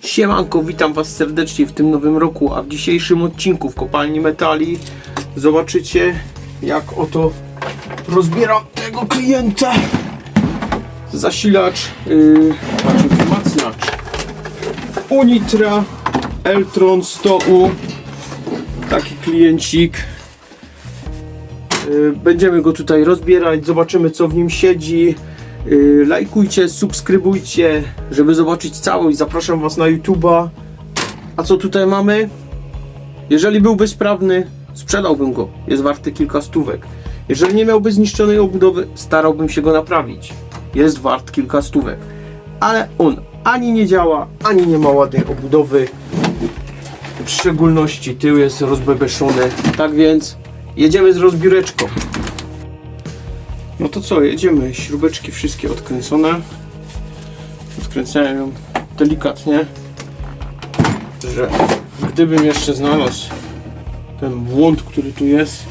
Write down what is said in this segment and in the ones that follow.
Siemanko, witam Was serdecznie w tym nowym roku, a w dzisiejszym odcinku w kopalni metali zobaczycie jak oto rozbieram tego klienta. Zasilacz, yy, znaczy wzmacniacz Unitra Eltron 100U. Taki kliencik. Yy, Będziemy go tutaj rozbierać, zobaczymy co w nim siedzi. Yy, Lajkujcie, subskrybujcie, żeby zobaczyć całość. Zapraszam Was na YouTube'a. A co tutaj mamy? Jeżeli byłby sprawny, sprzedałbym go. Jest warty kilka stówek. Jeżeli nie miałby zniszczonej obudowy, starałbym się go naprawić. Jest wart kilka stówek. Ale on ani nie działa, ani nie ma ładnej obudowy. W szczególności tył jest rozbebeszony. Tak więc jedziemy z rozbióreczką. No to co, jedziemy. Śrubeczki wszystkie odkręcone. Odkręcałem ją delikatnie, że gdybym jeszcze znalazł ten błąd, który tu jest,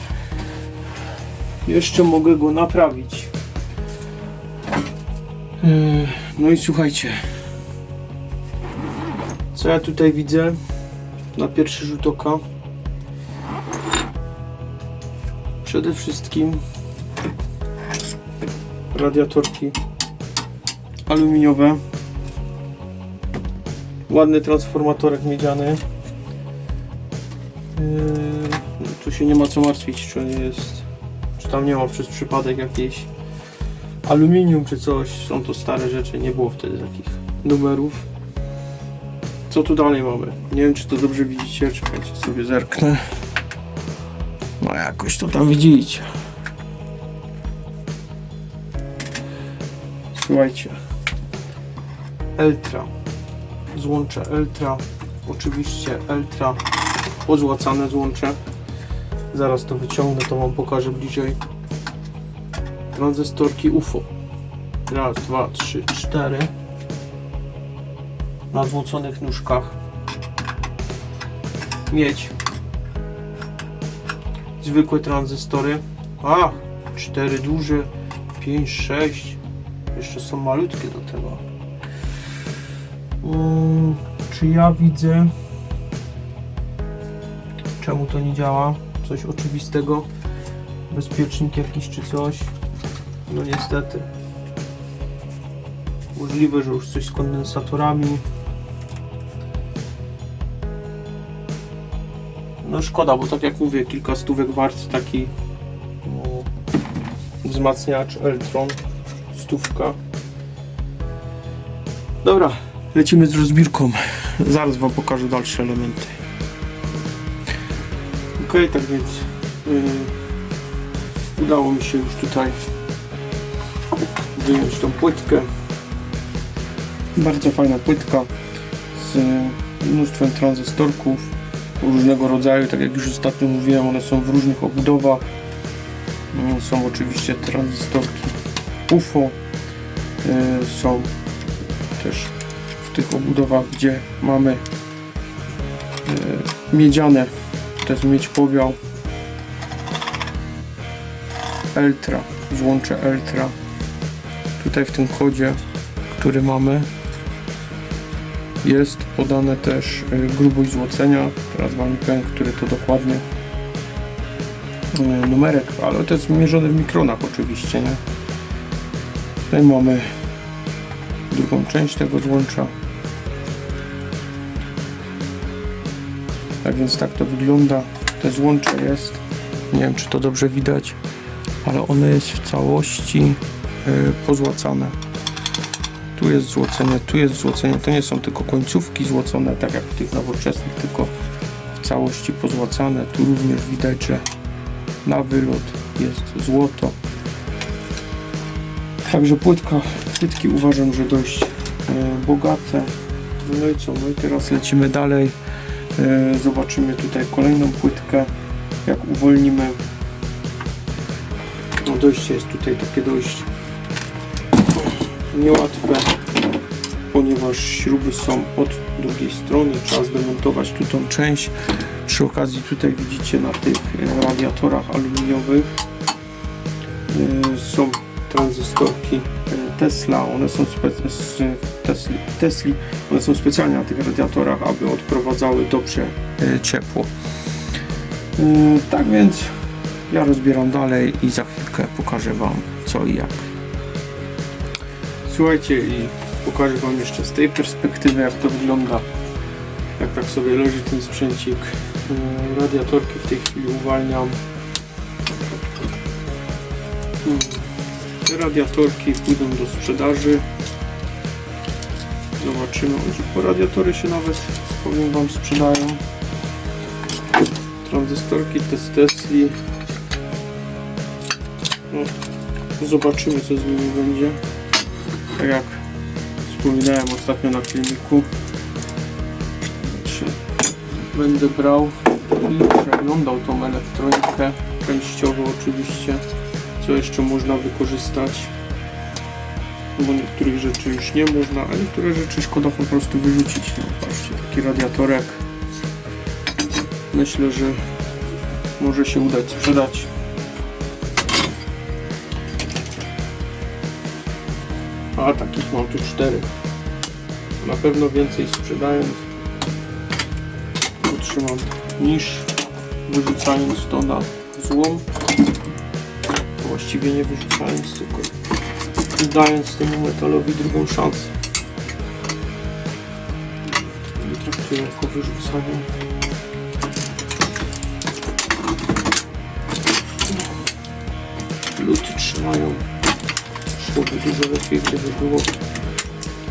jeszcze mogę go naprawić. Yy, No i słuchajcie, co ja tutaj widzę na pierwszy rzut oka? Przede wszystkim radiatorki aluminiowe. Ładny transformatorek miedziany. Yy, tu się nie ma co martwić, czy jest, czy tam nie ma przez przypadek jakiejś aluminium czy coś. Są to stare rzeczy, nie było wtedy takich numerów. Co tu dalej mamy? Nie wiem, czy to dobrze widzicie. Czekajcie, sobie zerknę. No jakoś to tam widzicie. Słuchajcie. Eltra. Złącze Eltra. Oczywiście Eltra. Pozłacane złącze. Zaraz to wyciągnę, to wam pokażę bliżej. Tranzystorki UFO. Raz, dwa, trzy, cztery. Na złoconych nóżkach. Miedź. Zwykłe tranzystory. A, cztery duże, pięć, sześć. Jeszcze są malutkie do tego. Mm, czy ja widzę. Czemu to nie działa? Coś oczywistego. Bezpiecznik jakiś czy coś. No niestety. Możliwe, że już coś z kondensatorami. No szkoda, bo tak jak mówię, kilka stówek wart taki no, wzmacniacz Eltron. Stówka. Dobra, lecimy z rozbiórką. Zaraz Wam pokażę dalsze elementy. Ok, tak więc yy, udało mi się już tutaj wyjąć tą płytkę. Bardzo fajna płytka z mnóstwem tranzystorków różnego rodzaju, tak jak już ostatnio mówiłem, one są w różnych obudowach. Mm, Są oczywiście tranzystorki UFO, y, są też w tych obudowach, gdzie mamy y, miedziane, to jest miedź powiał, Eltra, złącze Eltra. Tutaj w tym kodzie, który mamy, jest podane też y, grubość złocenia. Teraz Wam powiem, który to dokładnie numerek, ale to jest mierzone w mikronach oczywiście, nie? Tutaj mamy drugą część tego złącza. Tak więc tak to wygląda. Te złącze jest. Nie wiem czy to dobrze widać, ale one jest w całości y, pozłacane. Tu jest złocenie, tu jest złocenie. To nie są tylko końcówki złocone, tak jak w tych nowoczesnych, tylko w całości pozłacane. Tu również widać, że na wylot jest złoto. Także płytka, płytki uważam, że dość e, bogate. No i co, no i teraz lecimy dalej. E, zobaczymy tutaj kolejną płytkę, jak uwolnimy. No dojście jest tutaj takie dość niełatwe, ponieważ śruby są od drugiej strony. Trzeba zdemontować tu tą część. Przy okazji tutaj widzicie na tych radiatorach aluminiowych e, są tranzystorki e, Tesla, one są Tesli, one są specjalnie na tych radiatorach, aby odprowadzały dobrze e, ciepło. E, tak więc ja rozbieram dalej i za chwilkę pokażę Wam co i jak. Słuchajcie i pokażę Wam jeszcze z tej perspektywy jak to wygląda. Jak tak sobie leży ten sprzęcik. Radiatorki w tej chwili uwalniam. Radiatorki pójdą do sprzedaży. Zobaczymy. Po radiatory się nawet powiem Wam sprzedają. Tranzystorki te z Tesli. No, zobaczymy co z nimi będzie. Tak jak wspominałem ostatnio na filmiku. Będę brał i przeglądał tą elektronikę. Częściowo oczywiście. Co jeszcze można wykorzystać. Bo niektórych rzeczy już nie można, a niektóre rzeczy szkoda po prostu wyrzucić. No, patrzcie, taki radiatorek. Myślę, że może się udać sprzedać. A takich mam tu cztery. Na pewno więcej sprzedając utrzymam niż wyrzucając to na złom. Właściwie nie wyrzucając, tylko dając temu metalowi drugą szansę. Nie traktuję jako wyrzucanie. Luty trzymają szłoby dużo lepiej, gdyby było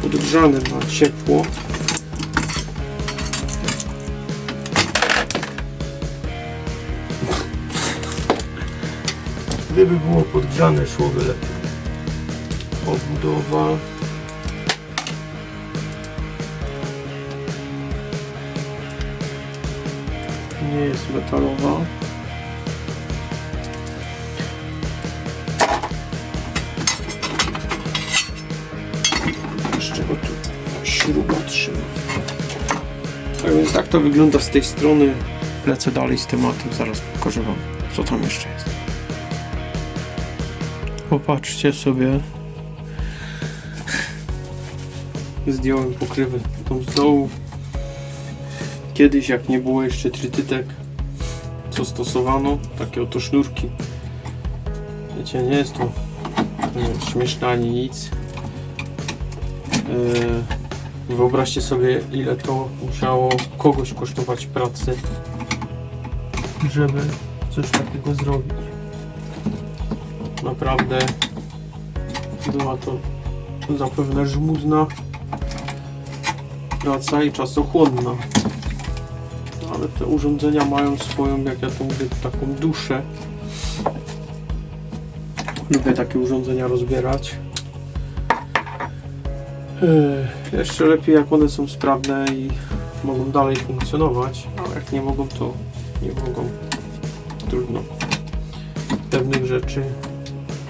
podgrzane na ciepło. Gdyby było podgrzane, szłoby lepiej. Obudowa. Nie jest metalowa. Z czego tu śruba trzyma. Tak więc tak to wygląda z tej strony. Lecę dalej z tematem, zaraz pokażę Wam, co tam jeszcze jest. Popatrzcie sobie. Zdjąłem pokrywę tą z dołu. Kiedyś, jak nie było jeszcze trytytek, co stosowano, takie oto sznurki. Wiecie, nie jest to e, śmieszne ani nic. E, Wyobraźcie sobie, ile to musiało kogoś kosztować pracy, żeby coś takiego zrobić naprawdę była to zapewne żmudna praca i czasochłonna. Ale te urządzenia mają swoją, jak ja to mówię, taką duszę. Lubię takie urządzenia rozbierać. Jeszcze lepiej jak one są sprawne i mogą dalej funkcjonować, ale jak nie mogą to nie mogą. Trudno. Pewnych rzeczy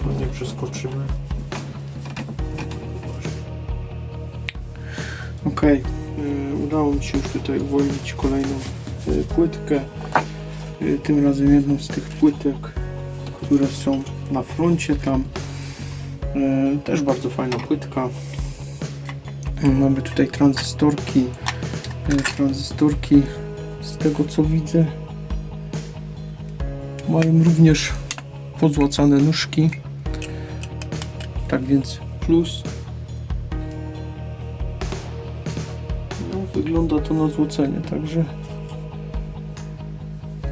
no nie przeskoczymy. Ok, udało mi się już tutaj uwolnić kolejną y, płytkę. Y, tym razem jedną z tych płytek, które są na froncie tam. Y, też bardzo fajna płytka. Mamy tutaj tranzystorki. Tranzystorki z tego co widzę mają również pozłacane nóżki. Tak więc plus. No, wygląda to na złocenie, także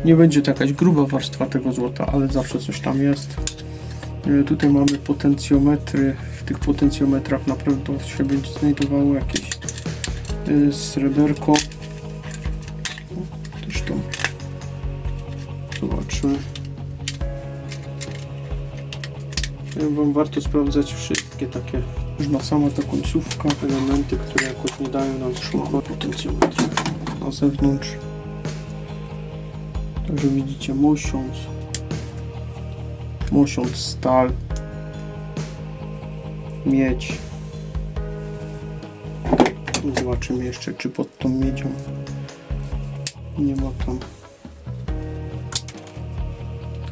nie będzie to jakaś gruba warstwa tego złota, ale zawsze coś tam jest. E, Tutaj mamy potencjometry. W tych potencjometrach na pewno się będzie znajdowało jakieś e, sreberko. Zresztą zobaczymy. Wam warto sprawdzać wszystkie takie, można sama ta końcówka, elementy, które jakoś nie dają nam szuma potencjometru na zewnątrz. Także widzicie mosiąc, mosiąc stal, miedź. Zobaczymy jeszcze, czy pod tą miedzią nie ma tam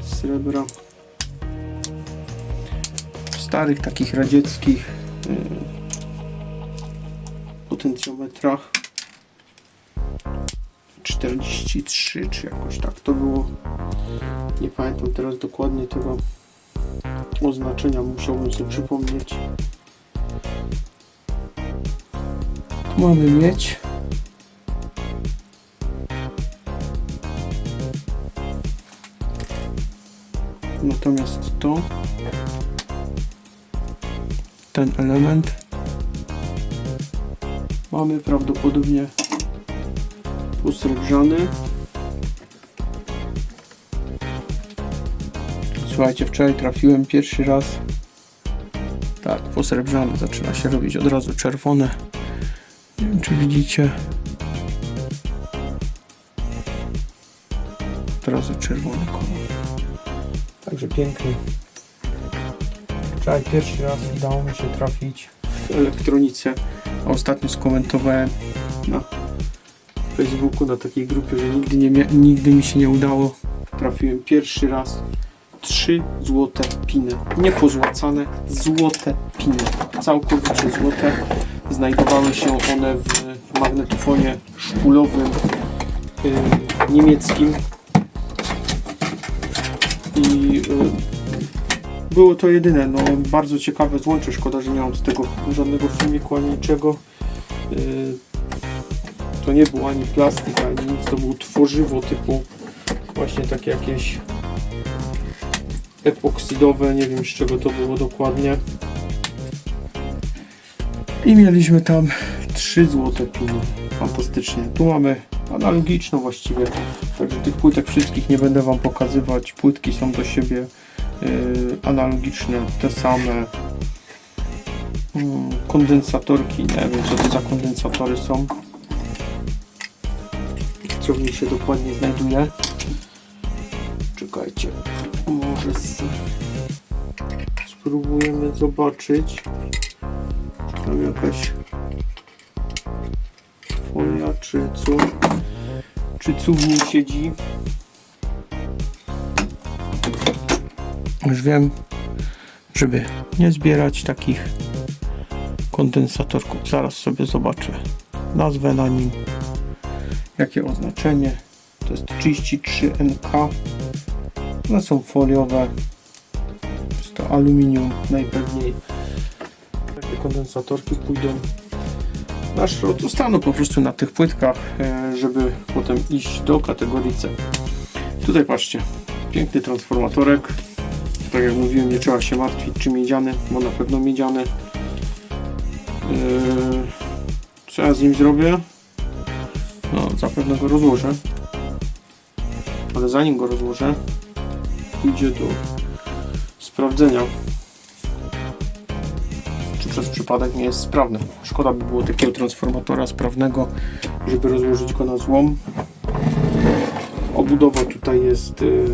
srebra. Starych takich radzieckich potencjometrach. 43 czy jakoś tak to było. Nie pamiętam teraz dokładnie tego oznaczenia musiałbym sobie przypomnieć. Tu mamy mieć. Natomiast to ten element. Mamy prawdopodobnie posrebrzany słuchajcie wczoraj trafiłem pierwszy raz. Tak posrebrzany zaczyna się robić od razu czerwone. Nie wiem czy widzicie. Od razu czerwony kolor. Także piękny wczoraj pierwszy raz udało mi się trafić w elektronice a ostatnio skomentowałem na Facebooku na takiej grupie, że nigdy, nie nigdy mi się nie udało. Trafiłem pierwszy raz trzy złote piny. Nie pozłacane, złote piny. Całkowicie złote. Znajdowały się one w magnetofonie szpulowym yy, niemieckim. I yy, było to jedyne. No, bardzo ciekawe złącze. Szkoda, że nie mam z tego żadnego filmiku ani niczego. Yy, to nie był ani plastik, ani nic, to było tworzywo typu właśnie takie jakieś epoksydowe, nie wiem z czego to było dokładnie. I mieliśmy tam 3 złote piny. Fantastycznie. Tu mamy analogiczną właściwie, także tych płytek wszystkich nie będę Wam pokazywać. Płytki są do siebie analogiczne, te same. Mm, kondensatorki, nie wiem co to za kondensatory są co w niej się dokładnie znajduje. Czekajcie, może z... spróbujemy zobaczyć. Czy tam jakaś folia, czy co? Czy niej siedzi? Już wiem, żeby nie zbierać takich kondensatorków. Zaraz sobie zobaczę nazwę na nim. Jakie oznaczenie? To jest 33NK one są foliowe. Jest to aluminium najpewniej. Takie kondensatorki pójdą na szrot zostaną po prostu na tych płytkach e, żeby potem iść do kategorii C. Tutaj patrzcie. Piękny transformatorek tak jak mówiłem nie trzeba się martwić czy miedziany bo na pewno miedziany E, co ja z nim zrobię no, zapewne go rozłożę. Ale zanim go rozłożę, pójdzie do sprawdzenia, czy przez przypadek nie jest sprawny. Szkoda by było takiego transformatora sprawnego, żeby rozłożyć go na złom. Obudowa tutaj jest y,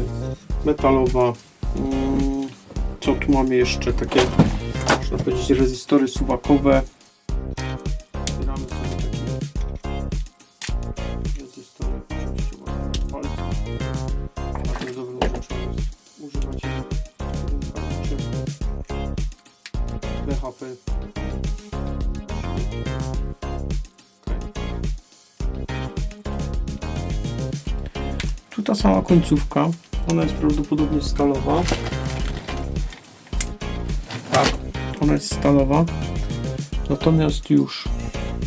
metalowa. Mm, Co tu mamy jeszcze? Takie, można powiedzieć, rezystory suwakowe. Zbieramy sobie rezystory jest. Tu ta sama końcówka, ona jest prawdopodobnie stalowa. Tak, ona jest stalowa. Natomiast już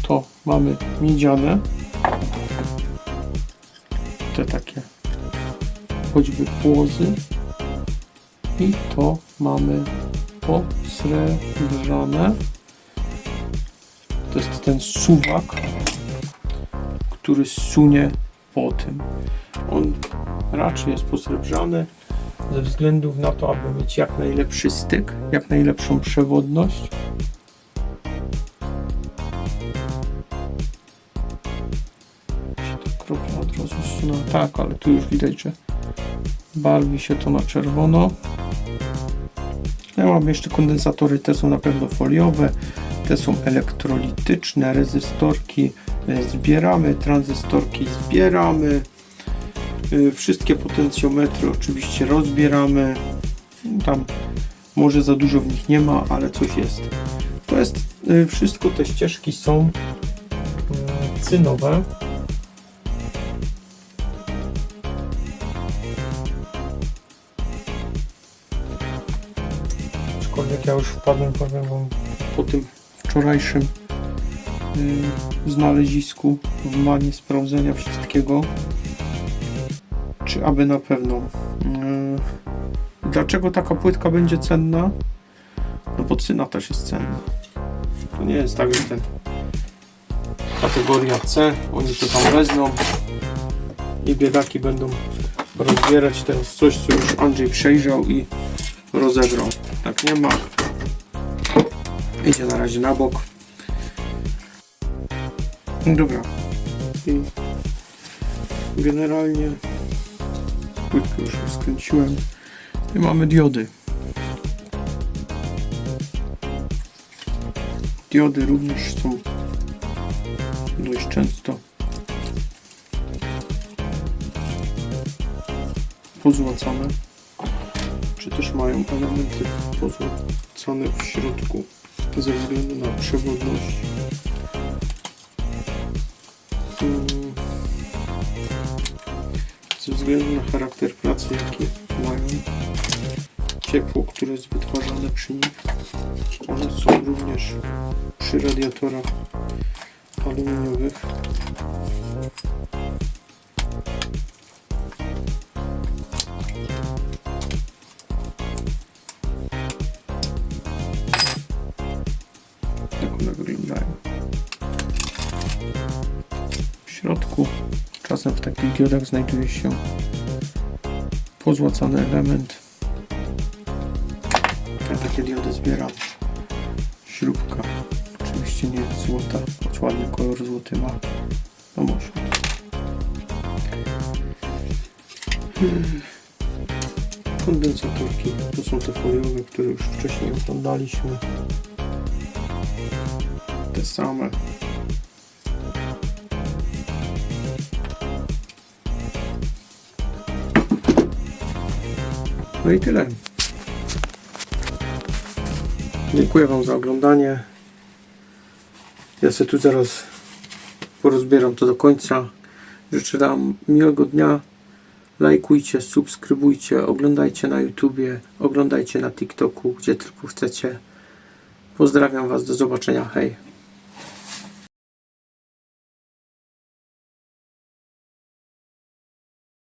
to mamy miedziane te takie choćby płozy i to mamy posrebrzane to jest ten suwak który sunie po tym on raczej jest posrebrzany ze względów na to, aby mieć jak najlepszy styk, jak najlepszą przewodność kropla od razu zsunęła. Tak, ale tu już widać, że barwi się to na czerwono. Ja mam jeszcze kondensatory, te są na pewno foliowe, te są elektrolityczne, rezystorki zbieramy, tranzystorki zbieramy, E, wszystkie potencjometry oczywiście rozbieramy. Tam może za dużo w nich nie ma, ale coś jest. To jest y, wszystko, te ścieżki są cynowe. Aczkolwiek ja już wpadłem, powiem wam, po tym wczorajszym znalezisku w manie sprawdzenia wszystkiego, czy aby na pewno. Y, dlaczego taka płytka będzie cenna? No bo cyna też jest cenna. To nie jest tak, że ten kategoria C, oni to tam wezmą i biedaki będą rozbierać teraz coś, co już Andrzej przejrzał i rozebrał. Tak nie ma. Idzie na razie na bok. Dobra. I generalnie płytkę już skręciłem. I mamy diody. Diody również są dość często pozłacane, czy też mają elementy pozłacane w środku ze względu na przewodność. Mm, Ze względu na charakter pracy, jaki mają, ciepło, które jest wytwarzane przy nich, one są również przy radiatorach aluminiowych. Tak one wyglądają. Środku czasem w takich diodach znajduje się pozłacany element. Ja takie diody zbieram. Śrubka. Oczywiście nie jest złota, choć ładny kolor złoty ma. No może. Kondensatorki. To są te foliowe, które już wcześniej oglądaliśmy. Te same. No i tyle. Dziękuję Wam za oglądanie. Ja sobie tu zaraz porozbieram to do końca. Życzę Wam miłego dnia. Lajkujcie, subskrybujcie, oglądajcie na YouTubie, oglądajcie na TikToku, gdzie tylko chcecie. Pozdrawiam Was, do zobaczenia, hej.